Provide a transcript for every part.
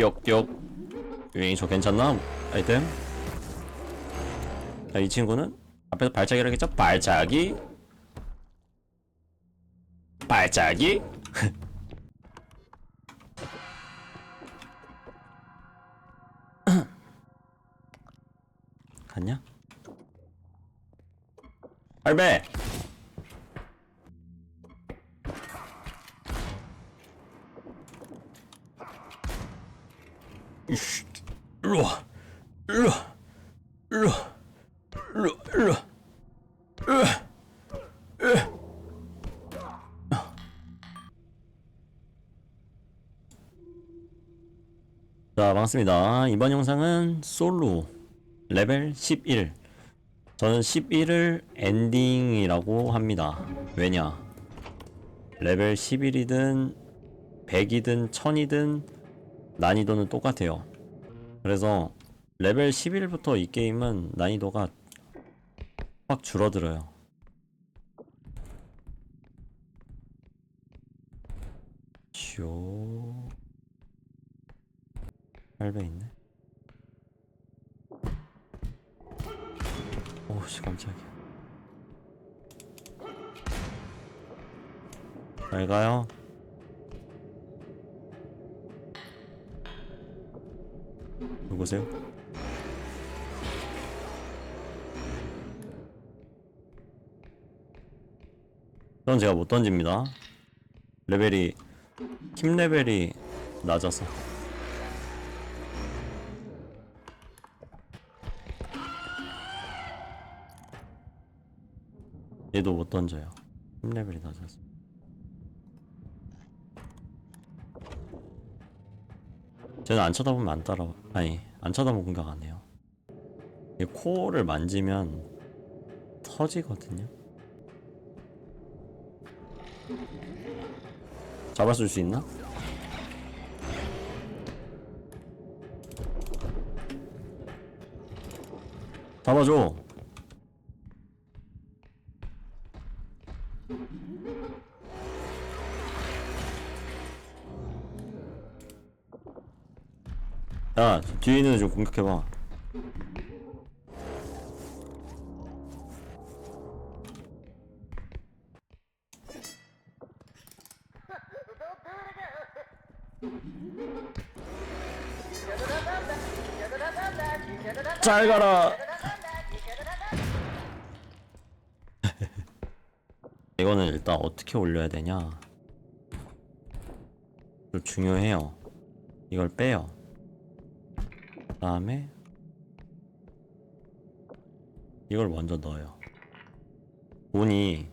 띠옥띠옥 유행이 저 괜찮나? 아이템 자, 이 친구는 앞에서 발차기를 하겠죠? 발차기 발차기 갔냐? 할배 일로 와. 일로 와. 일로 와. 일로 와. 일로와. 으아. 으아. 자 반갑습니다. 이번 영상은 솔로 레벨 11 저는 11을 엔딩이라고 합니다. 왜냐? 레벨 11이든 100이든 1000이든 난이도는 똑같아요 그래서 레벨 11부터 이 게임은 난이도가 확 줄어들어요. 쇼 8배 있네. 오씨 깜짝이야. 잘 가요 누구세요? 전 제가 못 던집니다 레벨이 팀 레벨이 낮아서 얘도 못 던져요. 힘 레벨이 낮아서. 쟤는 안 쳐다보면 안 따라, 아니, 안 쳐다보면 공격 안 해요. 이 코어를 만지면 터지거든요. 잡아줄 수 있나? 잡아줘. 야, 뒤에 있는 애좀 공격해봐. 잘 가라. 이거는 일단 어떻게 올려야 되냐? 좀 중요해요. 이걸 빼요. 다음에 이걸 먼저 넣어요. 운이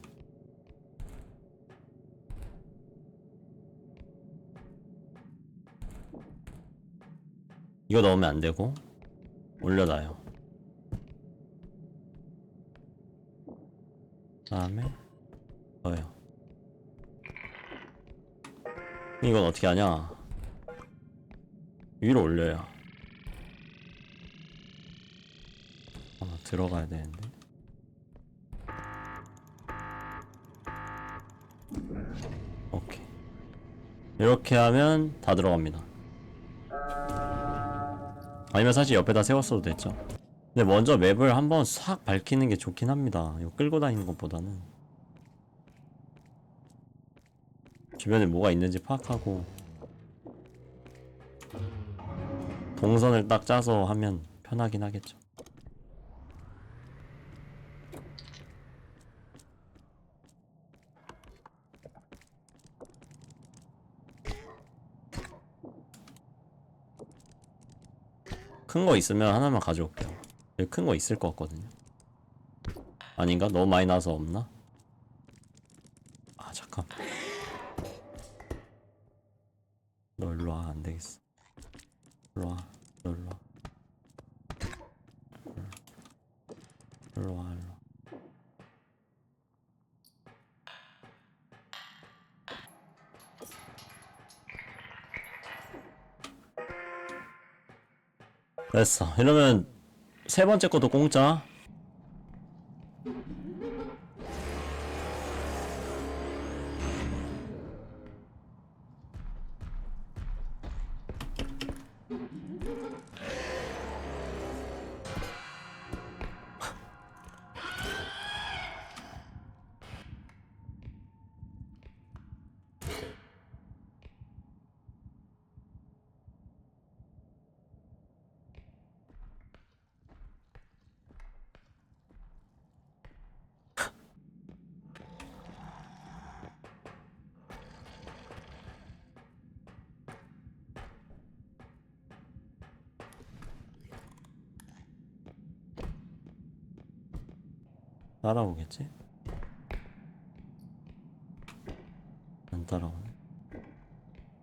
이거 넣으면 안 되고 올려놔요. 다음에 넣어요. 이건 어떻게 하냐? 위로 올려요. 아마 들어가야 되는데. 오케이. 이렇게 하면 다 들어갑니다. 아니면 사실 옆에다 세웠어도 됐죠. 근데 먼저 맵을 한번 싹 밝히는 게 좋긴 합니다. 이거 끌고 다니는 것보다는. 주변에 뭐가 있는지 파악하고 동선을 딱 짜서 하면 편하긴 하겠죠. 큰 거 있으면 하나만 가져올게요. 큰거 있을 것 같거든요. 아닌가? 너무 많이 나서 없나? 아 잠깐. 너 일로 와, 안 되겠어. 일로 와, 너 일로 와. 일로 와, 일로 와. 됐어. 이러면 세 번째 것도 공짜. 따라오겠지? 안 따라오네.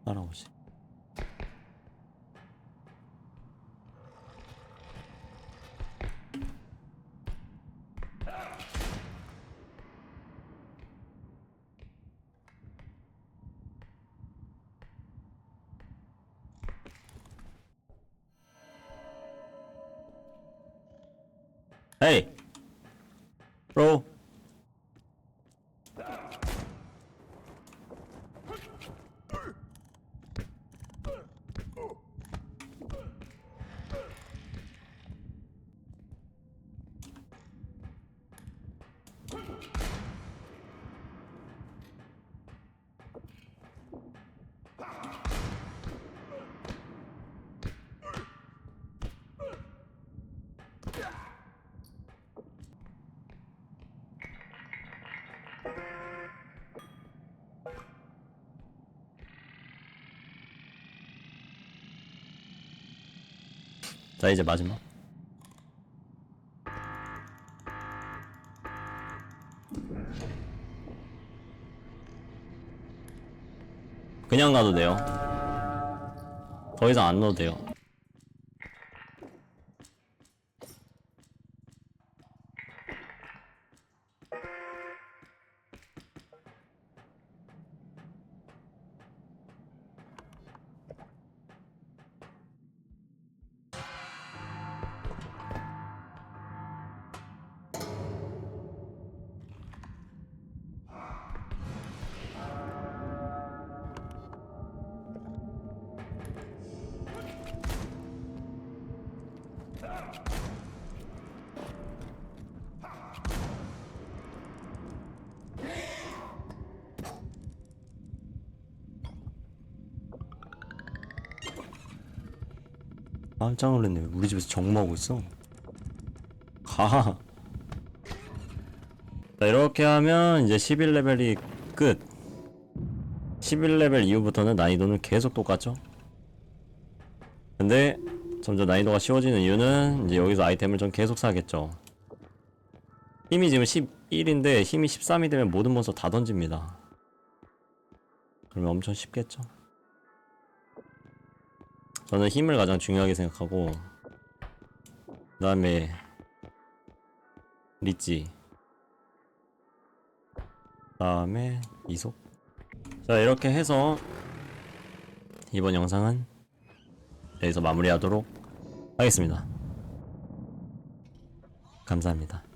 따라오지. Hey, Roll. 자 이제 마지막. 그냥 가도 돼요. 더 이상 안 넣어도 돼요. 깜짝 놀랐네. 우리 집에서 정모하고 있어. 가. 자, 이렇게 하면 이제 11레벨이 끝. 11레벨 이후부터는 난이도는 계속 똑같죠? 근데 점점 난이도가 쉬워지는 이유는 이제 여기서 아이템을 좀 계속 사겠죠. 힘이 지금 11인데 힘이 13이 되면 모든 몬스터 다 던집니다. 그러면 엄청 쉽겠죠? 저는 힘을 가장 중요하게 생각하고 그 다음에 리찌 그 다음에 이속. 자 이렇게 해서 이번 영상은 여기서 마무리하도록 하겠습니다. 감사합니다